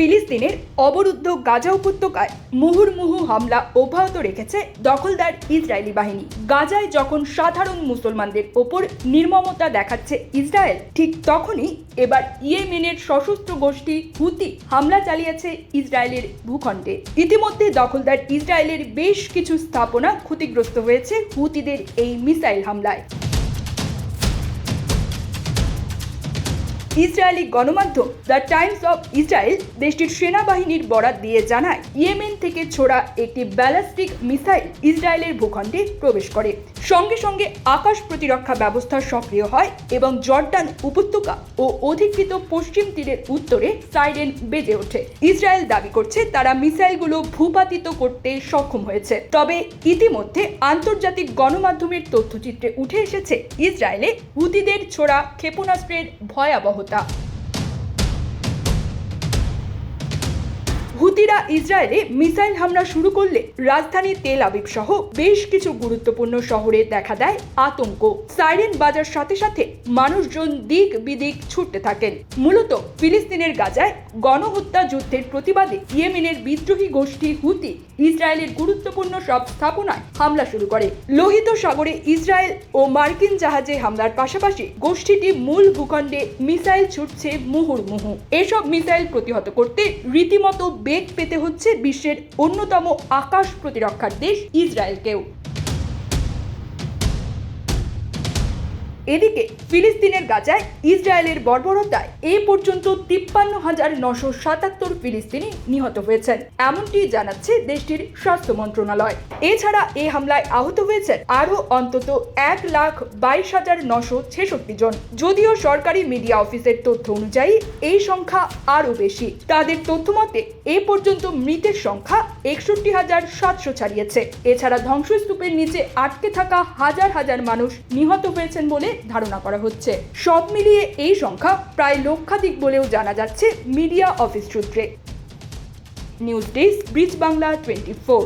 ফিলিস্তিনের অবরুদ্ধ গাজা উপত্যকায় মুহুর্মুহু হামলা অব্যাহত রেখেছে দখলদার ইসরায়েলি বাহিনী। গাজায় যখন সাধারণ মুসলমানদের ওপর নির্মমতা দেখাচ্ছে ইসরায়েল, ঠিক তখনই এবার ইয়েমেনের সশস্ত্র গোষ্ঠী হুতি হামলা চালিয়েছে ইসরায়েলের ভূখণ্ডে। ইতিমধ্যে দখলদার ইসরায়েলের বেশ কিছু স্থাপনা ক্ষতিগ্রস্ত হয়েছে হুতিদের এই মিসাইল হামলায়। ইসরায়েলি গণমাধ্যম দ্য টাইমস অফ ইসরায়েল দেশটির সেনাবাহিনীর বরাত দিয়ে জানায়, ইয়েমেন থেকে ছোড়া একটি ব্যালাস্টিক মিসাইল ইসরায়েলের ভূখণ্ডে প্রবেশ করে। সঙ্গে সঙ্গে আকাশ প্রতিরক্ষা ব্যবস্থা সক্রিয় হয় এবং জর্ডান উপত্যকা ও অধিকৃত পশ্চিম তীরের উত্তরে সাইরেন বেজে ওঠে। ইসরায়েল দাবি করছে, তারা মিসাইলগুলো ভূপাতিত করতে সক্ষম হয়েছে। তবে ইতিমধ্যে আন্তর্জাতিক গণমাধ্যমের তথ্যচিত্রে উঠে এসেছে, ইসরায়েলে হুতিদের ছোড়া ক্ষেপণাস্ত্রের 豚。হুতিরা ইসরায়েলে মিসাইল হামলা শুরু করলে রাজধানী তেল আবিব সহ বেশ কিছু গুরুত্বপূর্ণ শহরে দেখা দেয় আতঙ্ক। সাইরেন বাজার সাথে সাথে মানুষজন দিক বিদিক ছুটতে থাকেন। মূলত ফিলিস্তিনের গাজায় গণহত্যা যুদ্ধের প্রতিবাদে ইয়েমেনের বিদ্রোহী গোষ্ঠী হুতি ইসরায়েলের গুরুত্বপূর্ণ সব স্থাপনায় হামলা শুরু করে। লোহিত সাগরে ইসরায়েল ও মার্কিন জাহাজে হামলার পাশাপাশি গোষ্ঠীটি মূল ভূখণ্ডে মিসাইল ছুটছে মুহুর্মুহু। এসব মিসাইল প্রতিহত করতে রীতিমতো বেগ পেতে হচ্ছে বিশ্বের অন্যতম আকাশ প্রতিরক্ষার দেশ ইসরায়েলকেও। এদিকে ফিলিস্তিনের গাজায় ইসরায়েলের বর্বরতায় এ পর্যন্ত তিপ্পান্ন হাজার নশো সাতাত্তর ফিলিস্তিনি নিহত হয়েছেন। এমনটি জানাচ্ছে দেশটির স্বাস্থ্য মন্ত্রণালয়। এছাড়া এই হামলায় আহত হয়েছেন আরও অন্তত এক লাখ বাইশ হাজার নশো ছেষট্টি জন। যদিও সরকারি মিডিয়া অফিসের তথ্য অনুযায়ী এই সংখ্যা আরও বেশি। তাদের তথ্য মতে, এ পর্যন্ত মৃতের সংখ্যা একষট্টি হাজার সাতশো ছাড়িয়েছে। এছাড়া ধ্বংসস্তূপের নিচে আটকে থাকা হাজার হাজার মানুষ নিহত হয়েছেন বলে ধারণা করা হচ্ছে। সব মিলিয়ে এই সংখ্যা প্রায় লক্ষাধিক বলেও জানা যাচ্ছে মিডিয়া অফিস সূত্রে। News desk, bridge Bangla twenty four.